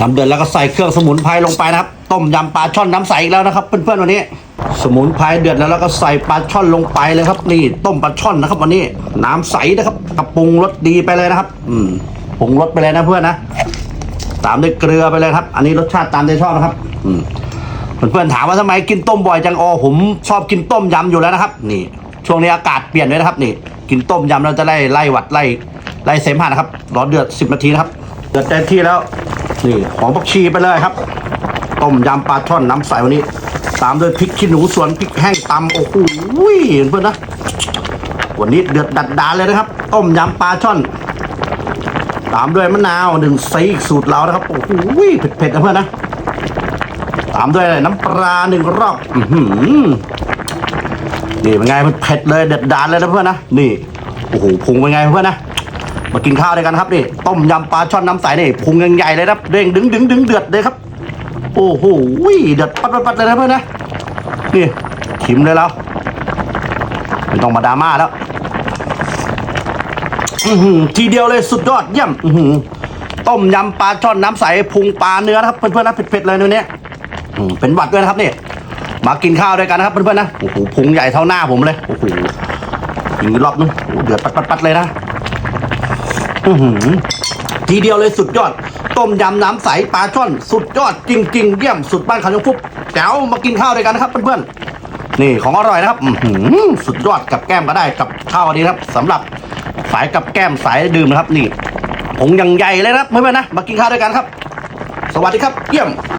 น้ำเดือดแล้วก็ใส่เครื่องสมุนไพรลงไปนะครับ ต้มยำปลาช่อนน้ำใสอีกแล้วนะครับเพื่อนๆวันนี้ สมุนไพรเดือดแล้วแล้วก็ใส่ปลาช่อนลงไปเลยครับ นี่ต้มปลาช่อนนะครับ วันนี้น้ำใสนะครับกระปรุงรสดีไปเลยนะครับ อืมปรุงรสไปเลยนะเพื่อนนะตามด้วยเกลือไปเลยครับ อันนี้รสชาติตามใจชอบนะครับ อืมเพื่อนๆถามว่าทำไมกินต้มบ่อยจังอ๋อผมชอบกินต้มยำอยู่แล้วนะครับ นี่ ช่วงนี้อากาศเปลี่ยนด้วยนะครับ นี่ กินต้มยำเราจะไล่ไล่หวัดไล่ไล่เสมหะนะครับร้อนเดือดสิบนาทีนะครับเดือดเต็มที่แล้ว นี่หอมผักชีไปเลยครับ ต้มยำปลาช่อนน้ำใสวันนี้ ตามด้วยพริกขี้หนูสวนพริกแห้งตำโอ้โหเพื่อนนะวันนี้เดือดดัดดาเลยนะครับ ต้มยำปลาช่อน ตามด้วยมะนาวหนึ่งซีกสูตรเรานะครับโอ้โหเผ็ดๆนะเพื่อนนะตามด้วยอะไรน้ำปลาหนึ่งรอบอื้อหือนี่เป็นไงมันเผ็ดเลยเด็ดดานเลยนะเพื่อนนะนี่โอ้โหพุงเป็นไงเพื่อนนะ มากินข้าวด้วยกันครับนี่ต้มยำปลาช่อนน้ำใสนี่พุงใหญ่เลยครับเด้งดึงดึงดึงเดือดเลยครับ โอ้โหเดือดปัดปัดปัดเลยนะเพื่อนนะนี่ชิมเลยแล้วไม่ต้องมาดราม่าแล้วอือหือทีเดียวเลยสุดยอดเยี่ยมอือหือต้มยำปลาช่อนน้ำใสพุงปลาเนื้อนะครับเพื่อนๆนะเผ็ดๆเลยเนื้อเนี้ยเป็นหวัดด้วยนะครับนี่มากินข้าวด้วยกันนะครับเพื่อนๆนะโอ้โหพุงใหญ่เท่าหน้าผมเลยโอ้โหอีกรอบนึงโอ้เดือดปัดๆเลยนะ อื้อหือทีเดียวเลยสุดยอด ต้มยำน้ำใสปลาช่อน สุดยอดจริง ๆ เยี่ยมสุดบ้านเขายงฟุบแจ๋วมากินข้าวด้วยกันนะครับเพื่อนๆนี่ของอร่อยนะครับอื้อหือสุดยอดกับแก้มก็ได้กับข้าวอันนี้ครับสำหรับสายกับแก้มสายดื่มนะครับ นี่ผงยังใหญ่เลยนะครับเพื่อนๆนะมากินข้าวด้วยกันครับ สวัสดีครับเยี่ยม